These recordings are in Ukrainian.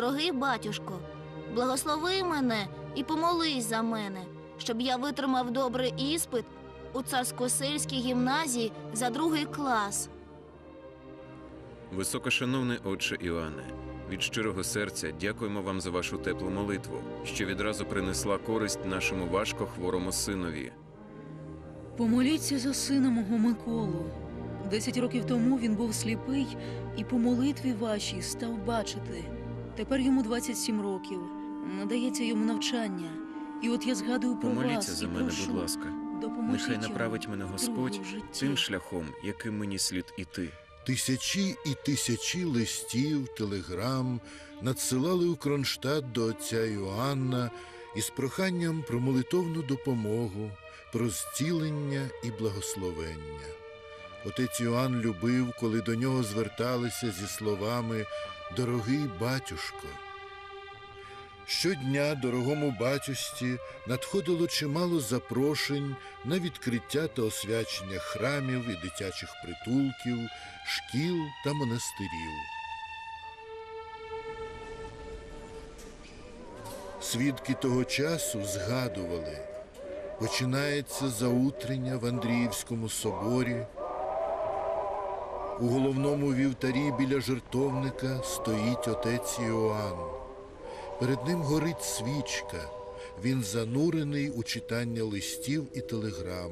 Дорогий батюшко, благослови мене і помолись за мене, щоб я витримав добрий іспит у царсько-сельській гімназії за другий клас. Високошановний отче Іоанне, від щирого серця дякуємо вам за вашу теплу молитву, що відразу принесла користь нашому важко хворому синові. Помоліться за сина мого Миколу. Десять років тому він був сліпий і по молитві вашій став бачити. Тепер йому 27 років. Надається йому навчання. І от я згадую про Помоліться вас за і мене, прошу, будь ласка. допоможіть Нехай йому направить мене Господь житті. тим шляхом, яким мені слід іти. Тисячі і тисячі листів, телеграм надсилали у Кронштадт до отця Іоанна із проханням про молитовну допомогу, про зцілення і благословення. Отець Іоанн любив, коли до нього зверталися зі словами Дорогий батюшко. Щодня дорогому батюсті надходило чимало запрошень на відкриття та освячення храмів і дитячих притулків, шкіл та монастирів. Свідки того часу згадували, починається заутрення в Андріївському соборі. У головному вівтарі біля жертовника стоїть отець Іоанн. Перед ним горить свічка. Він занурений у читання листів і телеграм.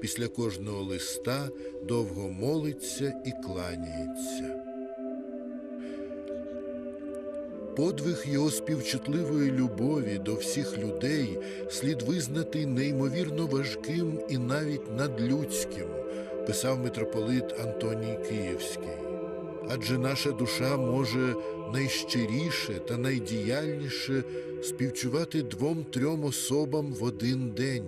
Після кожного листа довго молиться і кланяється. Подвиг його співчутливої любові до всіх людей слід визнати неймовірно важким і навіть надлюдським, писав митрополит Антоній Київський. Адже наша душа може найщиріше та найдіяльніше співчувати двом-трьом особам в один день.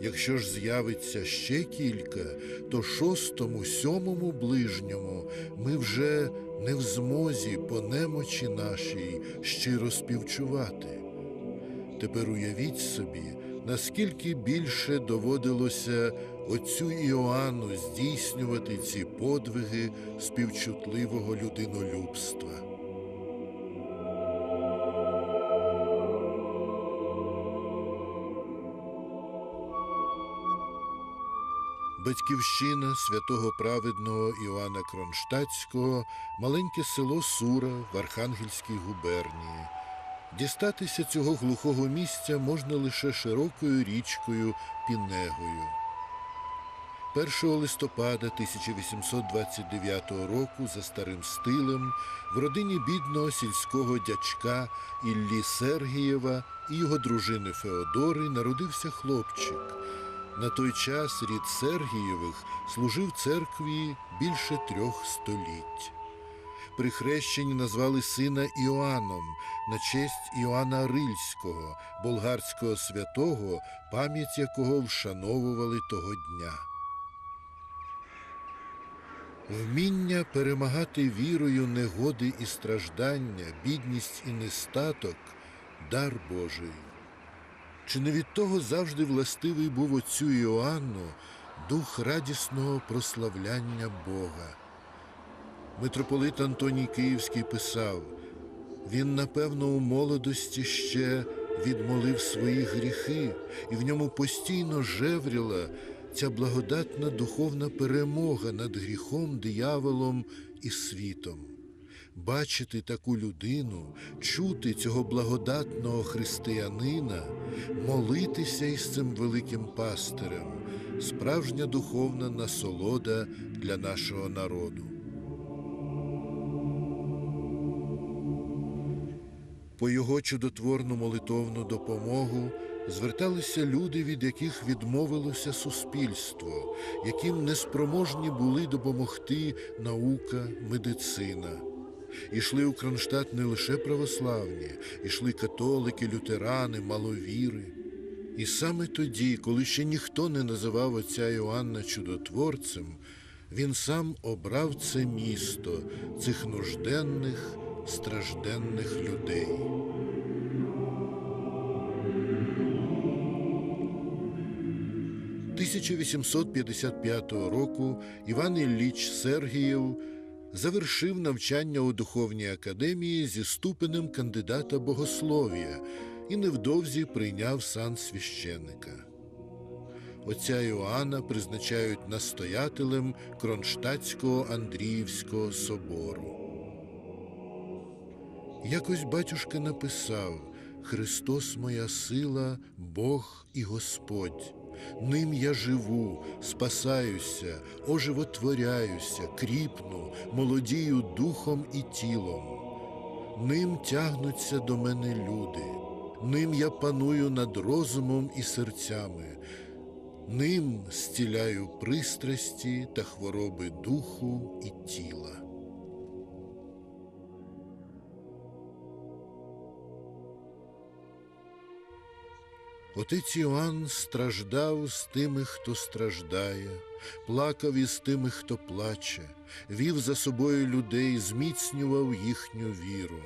Якщо ж з'явиться ще кілька, то шостому, сьомому ближньому ми вже не в змозі по немочі нашій щиро співчувати. Тепер уявіть собі, наскільки більше доводилося отцю Іоанну здійснювати ці подвиги співчутливого людинолюбства. Батьківщина святого праведного Іоанна Кронштадтського, маленьке село Сура в Архангельській губернії. Дістатися цього глухого місця можна лише широкою річкою Пінегою. 1 листопада 1829 року за старим стилем в родині бідного сільського дячка Іллі Сергієва і його дружини Феодори народився хлопчик. На той час рід Сергієвих служив церкві більше трьох століть. При хрещенні назвали сина Іоанном на честь Іоанна Рильського, болгарського святого, пам'ять якого вшановували того дня. Вміння перемагати вірою негоди і страждання, бідність і нестаток дар Божий. Чи не від того завжди властивий був отцю Іоанну дух радісного прославляння Бога? Митрополит Антоній Київський писав, він, напевно, у молодості ще відмолив свої гріхи, і в ньому постійно жевріла ця благодатна духовна перемога над гріхом, дияволом і світом. Бачити таку людину, чути цього благодатного християнина, молитися із цим великим пастирем справжня духовна насолода для нашого народу. По його чудотворну молитовну допомогу зверталися люди, від яких відмовилося суспільство, яким неспроможні були допомогти наука, медицина. Ішли у Кронштадт не лише православні, ішли католики, лютерани, маловіри. І саме тоді, коли ще ніхто не називав отця Іоанна чудотворцем, він сам обрав це місто, цих нужденних, стражденних людей. – 1855 року Іван Ілліч Сергієв завершив навчання у духовній академії зі ступенем кандидата богослов'я і невдовзі прийняв сан священника. Отця Іоанна призначають настоятелем Кронштадтського Андріївського собору. Якось батюшка написав Христос моя сила, Бог і Господь. Ним я живу, спасаюся, оживотворяюся, кріпну, молодію духом і тілом. Ним тягнуться до мене люди, ним я паную над розумом і серцями, ним зціляю пристрасті та хвороби духу і тіла. Отець Іоанн страждав з тими, хто страждає, плакав із тими, хто плаче, вів за собою людей, зміцнював їхню віру.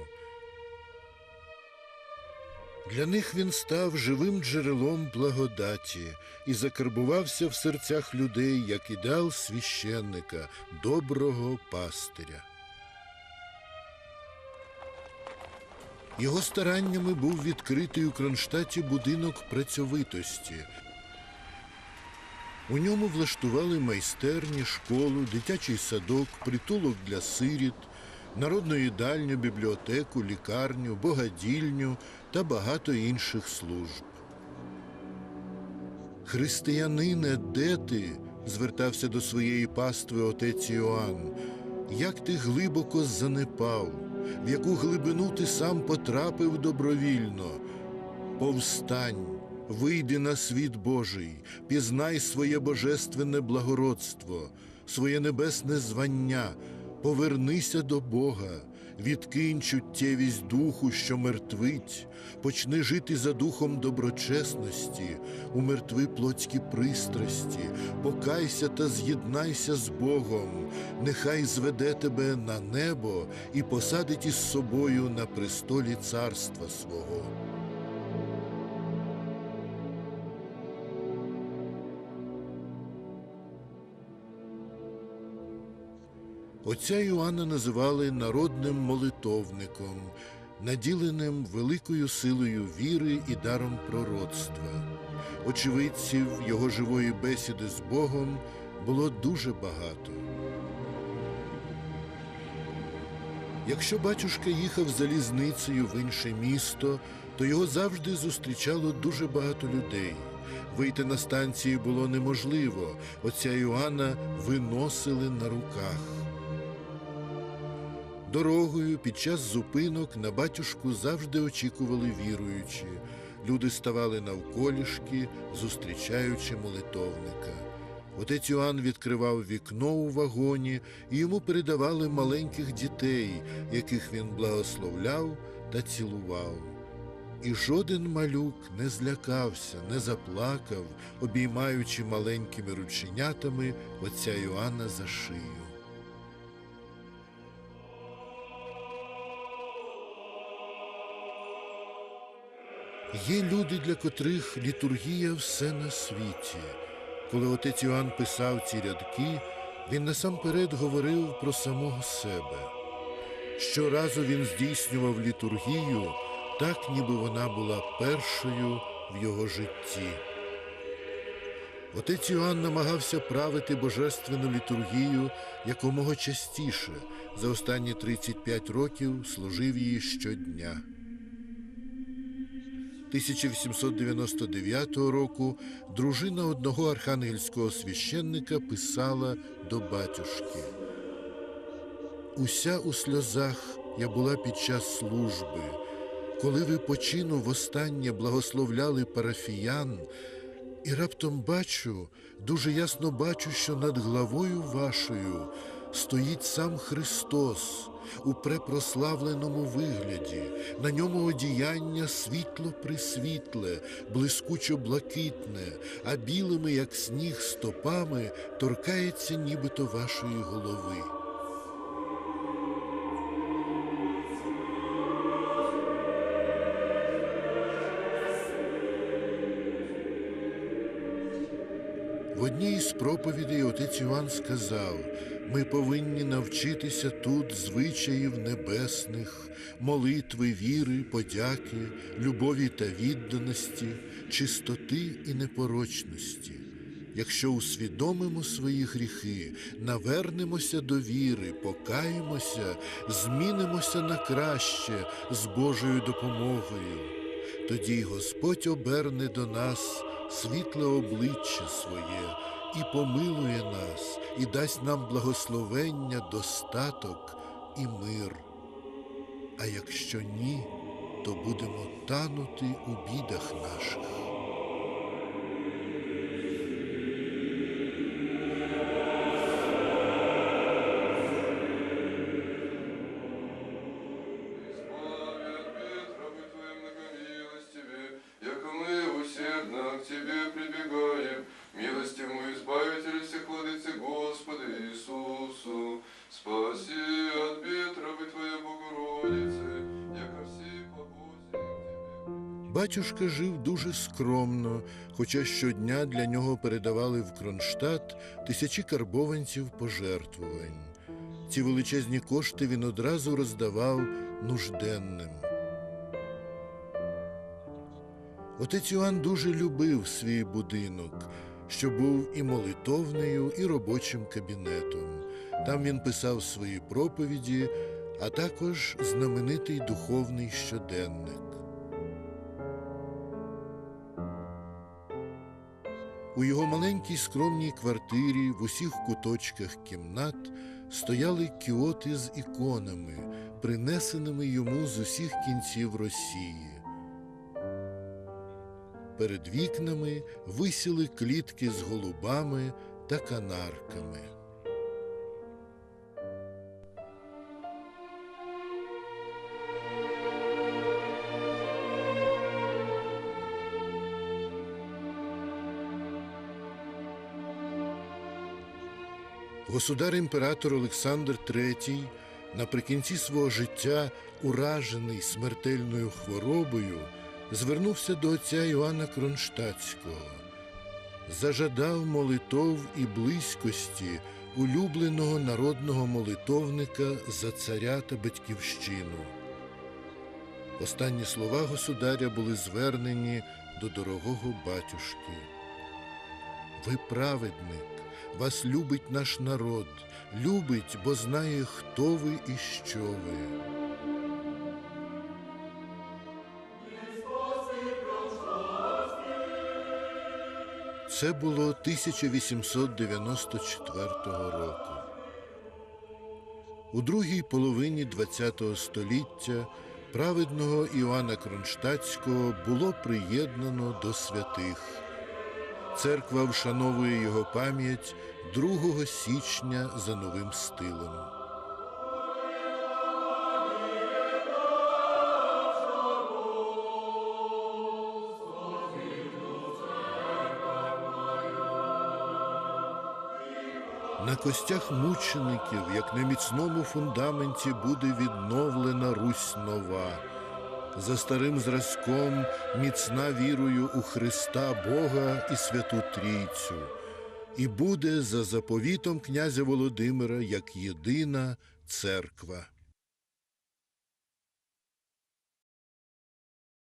Для них він став живим джерелом благодаті і закарбувався в серцях людей як ідеал священника, доброго пастиря. Його стараннями був відкритий у Кронштадті будинок працьовитості. У ньому влаштували майстерні, школу, дитячий садок, притулок для сиріт, народну їдальню, бібліотеку, лікарню, богадільню та багато інших служб. Християнине, де ти? звертався до своєї пастви отець Іоанн. Як ти глибоко занепав, в яку глибину ти сам потрапив добровільно. Повстань, вийди на світ Божий, пізнай своє божественне благородство, своє небесне звання, повернися до Бога, відкинь чуттєвість духу, що мертвить, почни жити за духом доброчесності, умертви плотські пристрасті, покайся та з'єднайся з Богом, нехай зведе тебе на небо і посадить із собою на престолі царства свого. Отця Іоанна називали народним молитовником, наділеним великою силою віри і даром пророцтва. Очевидців його живої бесіди з Богом було дуже багато. Якщо батюшка їхав залізницею в інше місто, то його завжди зустрічало дуже багато людей. Вийти на станції було неможливо. Отця Іоанна виносили на руках. Дорогою під час зупинок на батюшку завжди очікували віруючі. Люди ставали навколішки, зустрічаючи молитовника. Отець Іоанн відкривав вікно у вагоні, і йому передавали маленьких дітей, яких він благословляв та цілував. І жоден малюк не злякався, не заплакав, обіймаючи маленькими рученятами отця Іоанна за шию. Є люди, для котрих літургія все на світі. Коли отець Іоанн писав ці рядки, він насамперед говорив про самого себе. Щоразу він здійснював літургію, так ніби вона була першою в його житті. Отець Іоанн намагався правити божественну літургію якомога частіше. За останні 35 років служив її щодня. 1899 року дружина одного архангельського священника писала до батюшки. Уся у сльозах я була під час служби. Коли ви почину востаннє благословляли парафіян, і раптом бачу, дуже ясно бачу, що над главою вашою стоїть сам Христос у препрославленому вигляді, на ньому одіяння світло присвітле, блискучо блакитне, а білими, як сніг, стопами торкається нібито вашої голови. В одній із проповідей отець Іван сказав: Ми повинні навчитися тут звичаїв небесних, молитви, віри, подяки, любові та відданості, чистоти і непорочності. Якщо усвідомимо свої гріхи, навернемося до віри, покаємося, змінимося на краще з Божою допомогою, тоді й Господь оберне до нас світле обличчя своє і помилує нас, і дасть нам благословення, достаток і мир. А якщо ні, то будемо танути у бідах наших. Батюшка жив дуже скромно, хоча щодня для нього передавали в Кронштадт тисячі карбованців пожертвувань. Ці величезні кошти він одразу роздавав нужденним. Отець Іоанн дуже любив свій будинок, що був і молитовнею, і робочим кабінетом. Там він писав свої проповіді, а також знаменитий духовний щоденник. У його маленькій скромній квартирі в усіх куточках кімнат стояли кіоти з іконами, принесеними йому з усіх кінців Росії. Перед вікнами висіли клітки з голубами та канарками. Государ-імператор Олександр III наприкінці свого життя, уражений смертельною хворобою, звернувся до отця Іоанна Кронштадтського, зажадав молитов і близькості улюбленого народного молитовника за царя та батьківщину. Останні слова государя були звернені до дорогого батюшки. Ви праведник, вас любить наш народ, любить, бо знає, хто ви і що ви. Це було 1894 року. У другій половині ХХ століття праведного Іоанна Кронштадтського було приєднано до святих. Церква вшановує його пам'ять 2 січня за новим стилем. На костях мучеників, як на міцному фундаменті, буде відновлена Русь нова. За старим зразком міцна вірою у Христа Бога і Святу Трійцю, і буде за заповітом князя Володимира як єдина церква.